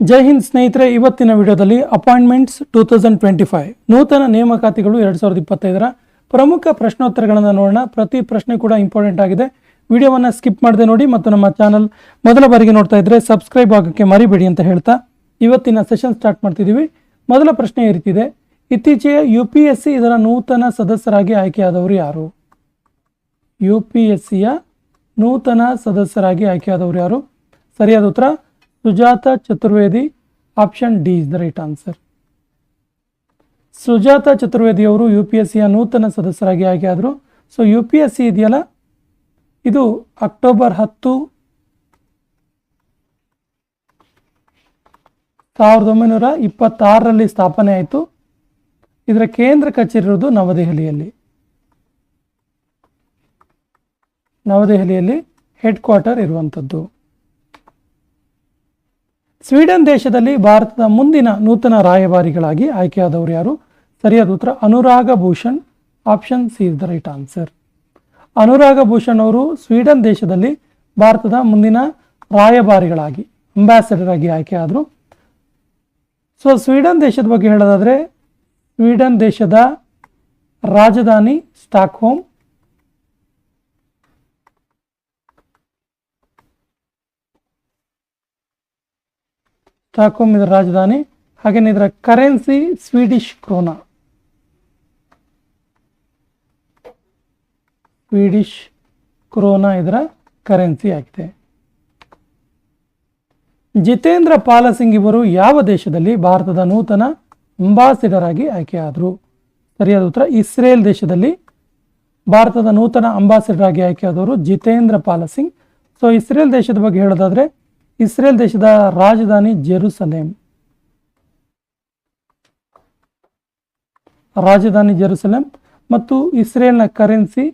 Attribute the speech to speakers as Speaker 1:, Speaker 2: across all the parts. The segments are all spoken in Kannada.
Speaker 1: ಜೈ ಹಿಂದ್ ಸ್ನೇಹಿತರೆ, ಇವತ್ತಿನ ವಿಡಿಯೋದಲ್ಲಿ appointments two thousand twenty five ನೂತನ ನೇಮಕಾತಿಗಳು ಎರಡು ಸಾವಿರದ ಇಪ್ಪತ್ತೈದರ ಪ್ರಮುಖ ಪ್ರಶ್ನೋತ್ತರಗಳನ್ನು ನೋಡೋಣ. ಪ್ರತಿ ಪ್ರಶ್ನೆ ಕೂಡ ಇಂಪಾರ್ಟೆಂಟ್ ಆಗಿದೆ. ವಿಡಿಯೋವನ್ನು ಸ್ಕಿಪ್ ಮಾಡದೆ ನೋಡಿ ಮತ್ತು ನಮ್ಮ ಚಾನಲ್ ಮೊದಲ ಬಾರಿಗೆ ನೋಡ್ತಾ ಇದ್ರೆ ಸಬ್ಸ್ಕ್ರೈಬ್ ಆಗೋಕ್ಕೆ ಮರಿಬೇಡಿ ಅಂತ ಹೇಳ್ತಾ ಇವತ್ತಿನ ಸೆಷನ್ ಸ್ಟಾರ್ಟ್ ಮಾಡ್ತಿದ್ದೀವಿ. ಮೊದಲ ಪ್ರಶ್ನೆ ಈ ಇತ್ತೀಚೆಗೆ ಯು ಪಿ ಎಸ್ ಸಿ ಇದರ ನೂತನ ಸದಸ್ಯರಾಗಿ ಆಯ್ಕೆಯಾದವರು ಯಾರು? ಯು ಪಿ ಎಸ್ ಸಿಯ ನೂತನ ಸದಸ್ಯರಾಗಿ ಆಯ್ಕೆಯಾದವರು ಯಾರು? ಸರಿಯಾದ ಉತ್ತರ Sujata Chaturvedi option D is the right answer Sujata Chaturvedi ಅವರು ಯು ಪಿ ಎಸ್ ಸಿಯ ನೂತನ ಸದಸ್ಯರಾಗಿ ಆಯ್ಕೆಯಾದರು. So U P S C ಇದೆಯಲ್ಲ? ಇದು ಅಕ್ಟೋಬರ್ ಹತ್ತು, ಸಾವಿರದ ಒಂಬೈನೂರ ಇಪ್ಪತ್ತಾರರಲ್ಲಿ ಸ್ಥಾಪನೆ ಆಯಿತು. ಇದರ ಕೇಂದ್ರ ಕಚೇರಿ ಇರೋದು ನವದೆಹಲಿಯಲ್ಲಿ. ನವದೆಹಲಿಯಲ್ಲಿ ಹೆಡ್ ಕ್ವಾರ್ಟರ್ ಇರುವಂಥದ್ದು. ಸ್ವೀಡನ್ ದೇಶದಲ್ಲಿ ಭಾರತದ ಮುಂದಿನ ನೂತನ ರಾಯಭಾರಿಗಳಾಗಿ ಆಯ್ಕೆಯಾದವರು ಯಾರು? ಸರಿಯಾದ ಉತ್ತರ, Anurag Bhushan option C is the right answer Anurag Bhushan ಅವರು ಸ್ವೀಡನ್ ದೇಶದಲ್ಲಿ ಭಾರತದ ಮುಂದಿನ ರಾಯಭಾರಿಗಳಾಗಿ ಅಂಬಾಸಡರ್ ಆಗಿ ಆಯ್ಕೆಯಾದರು. ಸೊ ಸ್ವೀಡನ್ ದೇಶದ ಬಗ್ಗೆ ಹೇಳೋದಾದರೆ, ಸ್ವೀಡನ್ ದೇಶದ ರಾಜಧಾನಿ ಸ್ಟಾಕ್ಹೋಮ್ ಸ್ಟಾಕ್ಹೋಮ್ ಇದರ ರಾಜಧಾನಿ ಹಾಗೆಯೇ ಇದರ currency Swedish krona. Swedish krona ಇದರ ಕರೆನ್ಸಿ ಆಗಿದೆ. ಜಿತೇಂದ್ರ ಪಾಲಸಿಂಗ್ ಇವರು ಯಾವ ದೇಶದಲ್ಲಿ ಭಾರತದ ನೂತನ ಅಂಬಾಸಿಡರ್ ಆಗಿ ಆಯ್ಕೆಯಾದರು? ಸರಿಯಾದ ಉತ್ತರ, ಇಸ್ರೇಲ್ ದೇಶದಲ್ಲಿ ಭಾರತದ ನೂತನ ಅಂಬಾಸಿಡರ್ ಆಗಿ ಆಯ್ಕೆಯಾದವರು ಜಿತೇಂದ್ರ ಪಾಲಸಿಂಗ್. ಸೊ ಇಸ್ರೇಲ್ ದೇಶದ ಬಗ್ಗೆ ಹೇಳೋದಾದ್ರೆ ಇಸ್ರೇಲ್ ದೇಶದ ರಾಜಧಾನಿ ಜೆರುಸಲೇಂ. ರಾಜಧಾನಿ ಜೆರುಸಲೇಂ ಮತ್ತು ಇಸ್ರೇಲ್ನ ಕರೆನ್ಸಿ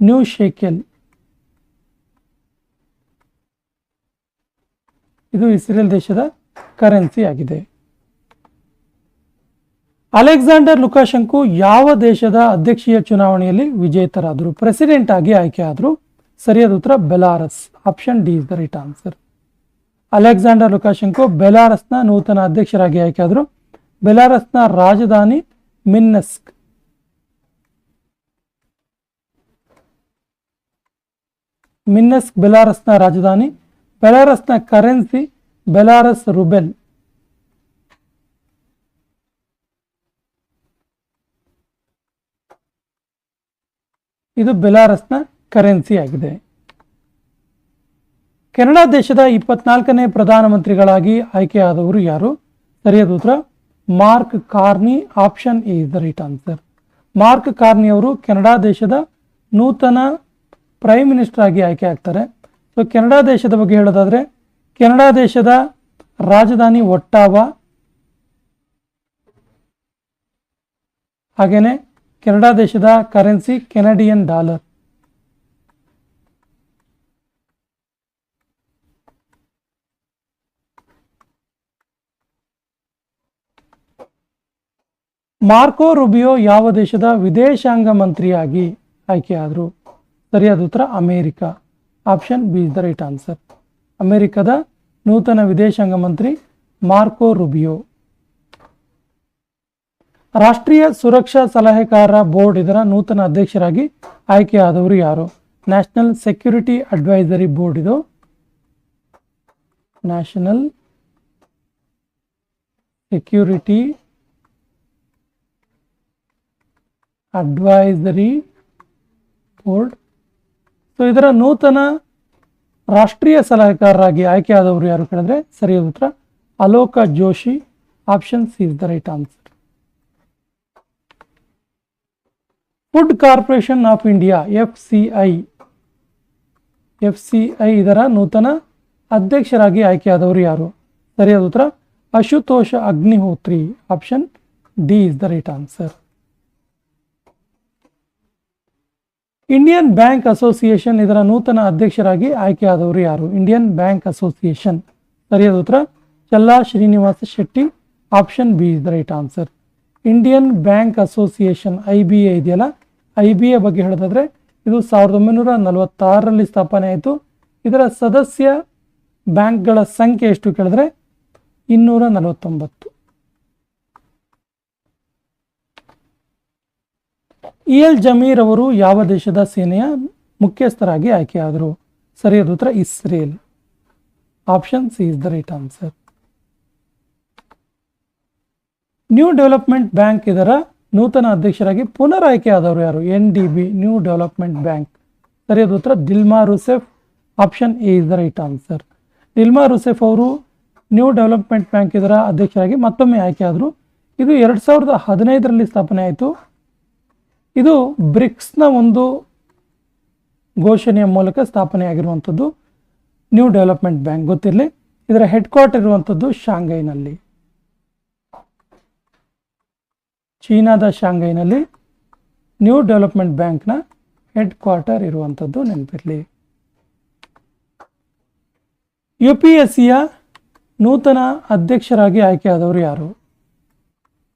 Speaker 1: ನ್ಯೂ ಶೇಕೆಲ್. ಇದು ಇಸ್ರೇಲ್ ದೇಶದ ಕರೆನ್ಸಿ ಆಗಿದೆ. ಅಲೆಕ್ಸಾಂಡರ್ ಲುಕಾಶಂಕು ಯಾವ ದೇಶದ ಅಧ್ಯಕ್ಷೀಯ ಚುನಾವಣೆಯಲ್ಲಿ ವಿಜೇತರಾದರು? ಪ್ರೆಸಿಡೆಂಟ್ ಆಗಿ ಆಯ್ಕೆಯಾದರು ಸರಿಯಾದ ಉತ್ತರ Belarus option D is the right answer Alexander Lukashenko ಬೆಲಾರಸ್ನ ನೂತನ ಅಧ್ಯಕ್ಷರಾಗಿ ಆಯ್ಕೆಯಾದರು. ಬೆಲಾರಸ್ನ ರಾಜಧಾನಿ ಮಿನ್ನಸ್ಕ್. ಮಿನ್ನಸ್ಕ್ ಬೆಲಾರಸ್ನ ರಾಜಧಾನಿ, ಬೆಲಾರಸ್ನ ಕರೆನ್ಸಿ ಬೆಲಾರಸ್ ರುಬೆಲ್. ಇದು ಬೆಲಾರಸ್ನ ಕರೆನ್ಸಿ ಆಗಿದೆ ಕೆನಡಾ ದೇಶದ ಇಪ್ಪತ್ನಾಲ್ಕನೇ ಪ್ರಧಾನಮಂತ್ರಿಗಳಾಗಿ ಆಯ್ಕೆಯಾದವರು ಯಾರು? ಸರಿಯಾದ ಉತ್ತರ, Mark Carney, option is the right answer. Mark Carney ಅವರು ಕೆನಡಾ ದೇಶದ ನೂತನ ಪ್ರೈಮ್ ಮಿನಿಸ್ಟರ್ ಆಗಿ ಆಯ್ಕೆ ಆಗ್ತಾರೆ. ಸೊ ಕೆನಡಾ ದೇಶದ ಬಗ್ಗೆ ಹೇಳೋದಾದರೆ, ಕೆನಡಾ ದೇಶದ ರಾಜಧಾನಿ ಒಟ್ಟಾವ ಹಾಗೆಯೇ ಕೆನಡಾ ದೇಶದ currency Canadian dollar. Marco Rubio ಯಾವ ದೇಶದ ವಿದೇಶಾಂಗ ಮಂತ್ರಿಯಾಗಿ ಆಯ್ಕೆಯಾದರು? ಸರಿಯಾದ ಉತ್ತರ, America. Option B is the right answer. ಅಮೇರಿಕದ ನೂತನ ವಿದೇಶಾಂಗ ಮಂತ್ರಿ ಮಾರ್ಕೋ ರುಬಿಯೋ. ರಾಷ್ಟ್ರೀಯ ಸುರಕ್ಷಾ ಸಲಹೆಗಾರ ಬೋರ್ಡ್ ಇದರ ನೂತನ ಅಧ್ಯಕ್ಷರಾಗಿ ಆಯ್ಕೆಯಾದವರು ಯಾರು? ನ್ಯಾಷನಲ್ ಸೆಕ್ಯೂರಿಟಿ ಅಡ್ವೈಸರಿ ಬೋರ್ಡ್ ಇದು. National security advisory board. So ಇದರ ನೂತನ ರಾಷ್ಟ್ರೀಯ ಸಲಹೆಗಾರರಾಗಿ ಆಯ್ಕೆಯಾದವರು ಯಾರು ಕೇಳಿದ್ರೆ ಸರಿಯಾದ ಉತ್ತರ. Alok Joshi option C is the right answer food corporation of India F C I F C I ಇದರ ನೂತನ ಅಧ್ಯಕ್ಷರಾಗಿ ಆಯ್ಕೆಯಾದವರು ಯಾರು? ಸರಿಯಾದ ಉತ್ತರ. Ashutosh Agnihotri option D is the right answer Indian bank association ಇದರ ನೂತನ ಅಧ್ಯಕ್ಷರಾಗಿ ಆಯ್ಕೆಯಾದವರು ಯಾರು? ಇಂಡಿಯನ್ ಬ್ಯಾಂಕ್ ಅಸೋಸಿಯೇಷನ್ ಸರಿಯಾದ ಉತ್ತರ? Challa Srinivasa Shetty. Option B is the right answer Indian bank association I B A ಇದೆಯಲ್ಲ? ಐ ಬಿ ಎ ಬಗ್ಗೆ ಹೇಳೋದಾದ್ರೆ, ಇದು ಸಾವಿರದ ಒಂಬೈನೂರ ನಲವತ್ತಾರರಲ್ಲಿ ಸ್ಥಾಪನೆ ಆಯಿತು. ಇದರ ಸದಸ್ಯ ಬ್ಯಾಂಕ್ಗಳ ಸಂಖ್ಯೆ ಎಷ್ಟು ಕೇಳಿದ್ರೆ, ಇನ್ನೂರ ನಲವತ್ತೊಂಬತ್ತು. ಇ ಎಲ್ ಜಮೀರ್ ಅವರು ಯಾವ ದೇಶದ ಸೇನೆಯ ಮುಖ್ಯಸ್ಥರಾಗಿ ಆಯ್ಕೆಯಾದರು? ಸರಿಯಾದ ಉತ್ತರ Israel. Option C is the right answer new development bank ಇದರ ನೂತನ ಅಧ್ಯಕ್ಷರಾಗಿ ಪುನರ್ ಆಯ್ಕೆಯಾದವರು ಯಾರು? N D B new development bank ಸರಿಯಾದ ಉತ್ತರ Dilma Rousseff. Option A is the right answer Dilma Rousseff ಅವರು ನ್ಯೂ ಡೆವಲಪ್ಮೆಂಟ್ ಬ್ಯಾಂಕ್ ಇದರ ಅಧ್ಯಕ್ಷರಾಗಿ ಮತ್ತೊಮ್ಮೆ ಆಯ್ಕೆಯಾದರು. ಇದು ಎರಡು ಸಾವಿರದ ಹದಿನೈದರಲ್ಲಿ ಸ್ಥಾಪನೆ ಆಯಿತು. ಇದು ಬ್ರಿಕ್ಸ್ನ ಒಂದು ಘೋಷಣೆಯ ಮೂಲಕ ಸ್ಥಾಪನೆ ಆಗಿರುವಂಥದ್ದು ನ್ಯೂ ಡೆವಲಪ್ಮೆಂಟ್ ಬ್ಯಾಂಕ್ ಗೊತ್ತಿರಲಿ. ಇದರ ಹೆಡ್ ಕ್ವಾರ್ಟರ್ ಇರುವಂಥದ್ದು ಶಾಂಘೈನಲ್ಲಿ. ಚೀನಾದ ಶಾಂಘೈನಲ್ಲಿ ನ್ಯೂ ಡೆವಲಪ್ಮೆಂಟ್ ಬ್ಯಾಂಕ್ನ ಹೆಡ್ ಕ್ವಾರ್ಟರ್ ಇರುವಂಥದ್ದು ನೆನಪಿರಲಿ. ಯು ಪಿ ಎಸ್ ಸಿಯ ನೂತನ ಅಧ್ಯಕ್ಷರಾಗಿ ಆಯ್ಕೆಯಾದವರು ಯಾರು?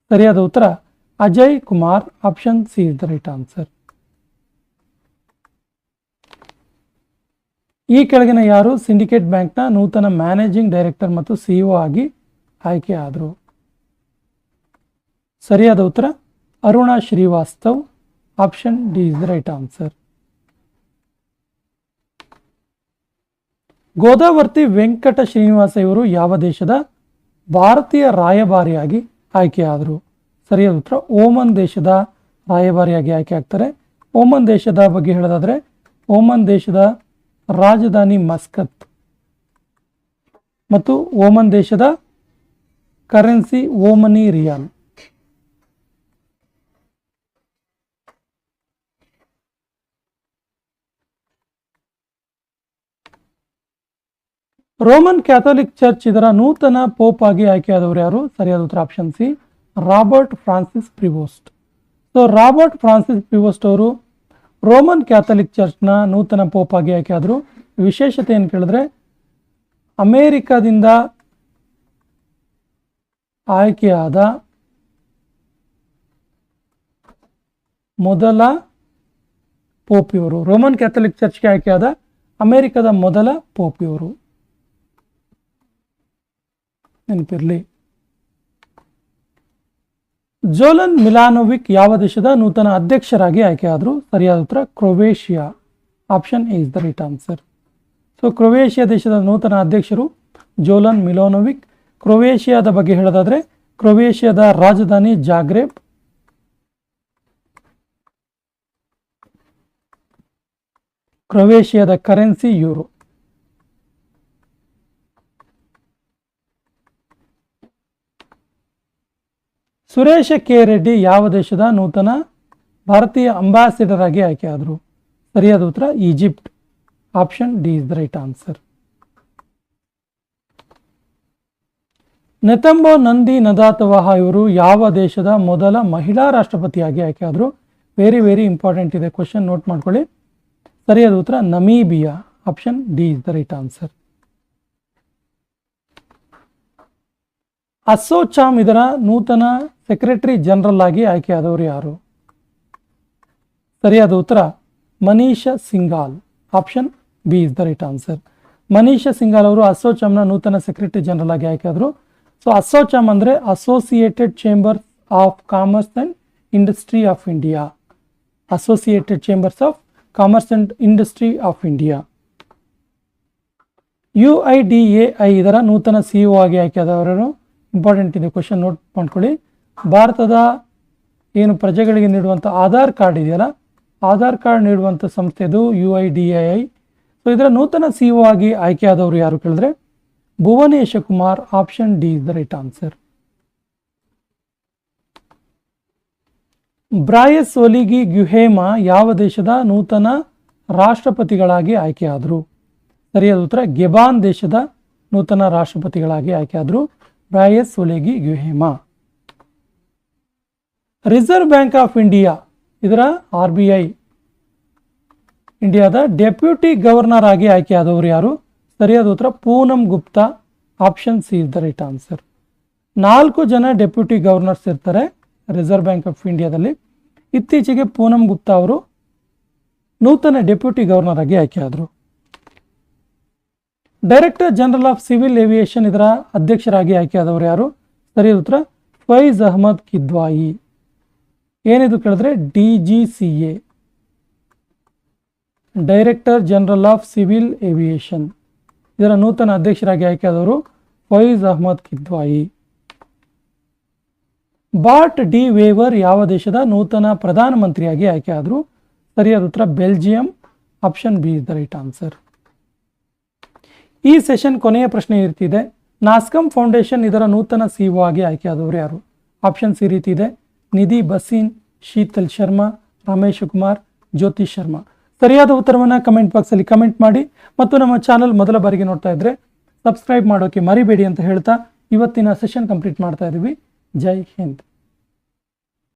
Speaker 1: ಸರಿಯಾದ ಉತ್ತರ? Ajay Kumar option C is the right answer ಈ ಕೆಳಗಿನ ಯಾರು? ಸಿಂಡಿಕೇಟ್ ಬ್ಯಾಂಕ್ನ ನೂತನ ಮ್ಯಾನೇಜಿಂಗ್ ಡೈರೆಕ್ಟರ್ ಮತ್ತು ಸಿಇಒ ಆಗಿ ಆಯ್ಕೆಯಾದರು ಸರಿಯಾದ ಉತ್ತರ? Aruna Srivastav option D is the right answer Godavarthi Venkata Srinivasa ಇವರು ಯಾವ ದೇಶದ ಭಾರತೀಯ ರಾಯಭಾರಿಯಾಗಿ ಆಯ್ಕೆಯಾದರು ಸರಿಯಾದ ಉತ್ತರ, ಓಮನ್ ದೇಶದ ರಾಯಭಾರಿಯಾಗಿ ಆಯ್ಕೆ ಆಗ್ತಾರೆ. ಓಮನ್ ದೇಶದ ಬಗ್ಗೆ ಹೇಳೋದಾದ್ರೆ, ಓಮನ್ ದೇಶದ ರಾಜಧಾನಿ ಮಸ್ಕತ್. ಮತ್ತು ಓಮನ್ ದೇಶದ currency Omani rial. Roman Catholic church ಇದರ ನೂತನ ಪೋಪ್ ಆಗಿ ಆಯ್ಕೆಯಾದವರು ಯಾರು? ಸರಿಯಾದ ಉತ್ತರ, option C. Robert Francis Prevost so Robert Francis Prevost ಅವರು ರೋಮನ್ ಕ್ಯಾಥಲಿಕ್ ಚರ್ಚ್ನ ನೂತನ ಪೋಪ್ ಆಗಿ ಆದರು? ವಿಶೇಷತೆ ಏನು ಕೇಳಿದ್ರೆ ಅಮೇರಿಕಾದಿಂದ ಆಯ್ಕೆಯಾದ ಮೊದಲ ಪೋಪ್ ಇವರು. ರೋಮನ್ ಕ್ಯಾಥಲಿಕ್ ಚರ್ಚ್ಗೆ ಆಯ್ಕೆಯಾದ ಅಮೇರಿಕದ ಮೊದಲ ಪೋಪ್ ಇವರು. ನೆನಪಿರಲಿ. ಜೋಲನ್ ಮಿಲಾನೋವಿಕ್ ಯಾವ ದೇಶದ ನೂತನ ಅಧ್ಯಕ್ಷರಾಗಿ ಆಯ್ಕೆಯಾದರು ಸರಿಯಾದ ಉತ್ತರ, Croatia. Option is the right answer so Croatia ದೇಶದ ನೂತನ ಅಧ್ಯಕ್ಷರು ಜೋಲನ್ ಮಿಲೋನೋವಿಕ್. ಕ್ರೊವೇಷಿಯಾದ ಬಗ್ಗೆ ಹೇಳೋದಾದರೆ, ಕ್ರೊವೇಷಿಯಾದ ರಾಜಧಾನಿ Zagreb. ಕ್ರೊವೇಷಿಯಾದ currency euro. Suresh K. Reddy ಯಾವ ದೇಶದ ನೂತನ ಭಾರತೀಯ ಅಂಬಾಸಿಡರ್ ಆಗಿ ಆಯ್ಕೆಯಾದರು ಸರಿಯಾದ ಉತ್ತರ, Egypt. Option D is the right answer. Netumbo Nandi Ndaitwah ಇವರು ಯಾವ ದೇಶದ ಮೊದಲ ಮಹಿಳಾ ರಾಷ್ಟ್ರಪತಿಯಾಗಿ ಆಯ್ಕೆಯಾದರು ವೆರಿ ವೆರಿ ಇಂಪಾರ್ಟೆಂಟ್ ಇದೆ ಕ್ವಶನ್, ನೋಟ್ ಮಾಡ್ಕೊಳ್ಳಿ. ಸರಿಯಾದ ಉತ್ತರ, Namibia. Option D is the right answer. ASSOCHAM ಇದರ ನೂತನ ಸೆಕ್ರೆಟರಿ ಜನರಲ್ ಆಗಿ ಆಯ್ಕೆಯಾದವರು ಯಾರು? ಸರಿಯಾದ ಉತ್ತರ, Manish Singhal option B is the right answer. Manish Singhal ಅವರು ಅಸೋಚಾಮ್ನ ನೂತನ ಸೆಕ್ರೆಟರಿ ಜನರಲ್ ಆಗಿ ಆಯ್ಕೆಯಾದರು. ಸೊ ಅಸೋಚಾಮ್ ಅಂದರೆ associated chamber of commerce and industry of India associated chambers of commerce and industry of India U I D A I ಇದರ ನೂತನ ಸಿ ಒ ಆಗಿ ಆಯ್ಕೆಯಾದವರು ಇಂಪಾರ್ಟೆಂಟ್ ಇದೆ ಕ್ವಶನ್ ನೋಟ್ ಮಾಡ್ಕೊಳ್ಳಿ. ಭಾರತದ ಏನು ಪ್ರಜೆಗಳಿಗೆ ನೀಡುವಂಥ ಆಧಾರ್ ಕಾರ್ಡ್ ಇದೆಯಲ್ಲ, ಆಧಾರ್ ಕಾರ್ಡ್ ನೀಡುವಂಥ ಸಂಸ್ಥೆದು U I D A I. So ಇದರ ನೂತನ ಸಿ ಒ ಆಗಿ ಆಯ್ಕೆಯಾದವರು ಯಾರು ಕೇಳಿದ್ರೆ Bhuvnesh Kumar option D is the right answer Brice Oligui Nguema ಯಾವ ದೇಶದ ನೂತನ ರಾಷ್ಟ್ರಪತಿಗಳಾಗಿ ಆಯ್ಕೆಯಾದರು ಸರಿಯಾದ ಉತ್ತರ, ಗೆಬಾನ್ ದೇಶದ ನೂತನ ರಾಷ್ಟ್ರಪತಿಗಳಾಗಿ ಆಯ್ಕೆಯಾದರು Brice Oligui Nguema. Reserve bank of India ಇದರ ಆರ್ ಬಿ ಐ ಇಂಡಿಯಾದ ಡೆಪ್ಯೂಟಿ ಗವರ್ನರ್ ಆಗಿ ಆಯ್ಕೆಯಾದವರು ಯಾರು? ಸರಿಯಾದ ಉತ್ತರ, Poonam Gupta. Option C is the right answer ನಾಲ್ಕು ಜನ ಡೆಪ್ಯೂಟಿ ಗವರ್ನರ್ಸ್ ಇರ್ತಾರೆ ರಿಸರ್ವ್ ಬ್ಯಾಂಕ್ ಆಫ್ ಇಂಡಿಯಾದಲ್ಲಿ ಇತ್ತೀಚೆಗೆ ಪೂನಂ ಗುಪ್ತಾ ಅವರು ನೂತನ ಡೆಪ್ಯೂಟಿ ಗವರ್ನರ್ ಆಗಿ ಆಯ್ಕೆಯಾದರು. Director general of civil aviation ಇದರ ಅಧ್ಯಕ್ಷರಾಗಿ ಆಯ್ಕೆಯಾದವರು ಯಾರು? ಸರಿಯಾದ ಉತ್ತರ, ಫೈಜ್ ಅಹಮದ್ ಕಿದ್ವಾಯಿ. ಏನಿದು ಕೇಳಿದ್ರೆ D G C A director general of civil aviation ಇದರ ನೂತನ ಅಧ್ಯಕ್ಷರಾಗಿ ಆಯ್ಕೆಯಾದವರು Faiz Ahmed Kidwai. Bart De Wever ಯಾವ ದೇಶದ ನೂತನ ಪ್ರಧಾನಮಂತ್ರಿಯಾಗಿ ಆಯ್ಕೆಯಾದರು? ಸರಿಯಾದ ಉತ್ತರ Belgium, option B is the right answer. ಈ ಸೆಷನ್ ಕೊನೆಯ ಪ್ರಶ್ನೆ ಇರ್ತಿದೆ ನಾಸ್ಕಂ ಫೌಂಡೇಶನ್ ಇದರ ನೂತನ ಸಿಒ ಆಗಿ ಆಯ್ಕೆಯಾದವರು ಯಾರು? ಆಪ್ಷನ್ಸ್ ಈ ರೀತಿ ಇದೆ. ನಿಧಿ ಬಸೀನ್, ಶೀತಲ್ ಶರ್ಮಾ, ರಮೇಶ್ ಕುಮಾರ್, ಜ್ಯೋತಿ ಶರ್ಮಾ. ಸರಿಯಾದ ಉತ್ತರವನ್ನು ಕಮೆಂಟ್ ಬಾಕ್ಸಲ್ಲಿ ಕಮೆಂಟ್ ಮಾಡಿ ಮತ್ತು ನಮ್ಮ ಚಾನಲ್ ಮೊದಲ ಬಾರಿಗೆ ನೋಡ್ತಾ ಇದ್ರೆ ಸಬ್ಸ್ಕ್ರೈಬ್ ಮಾಡೋಕೆ ಮರಿಬೇಡಿ ಅಂತ ಹೇಳ್ತಾ ಇವತ್ತಿನ ಸೆಷನ್ ಕಂಪ್ಲೀಟ್ ಮಾಡ್ತಾ ಇದ್ದೀವಿ ಜೈ ಹಿಂದ್.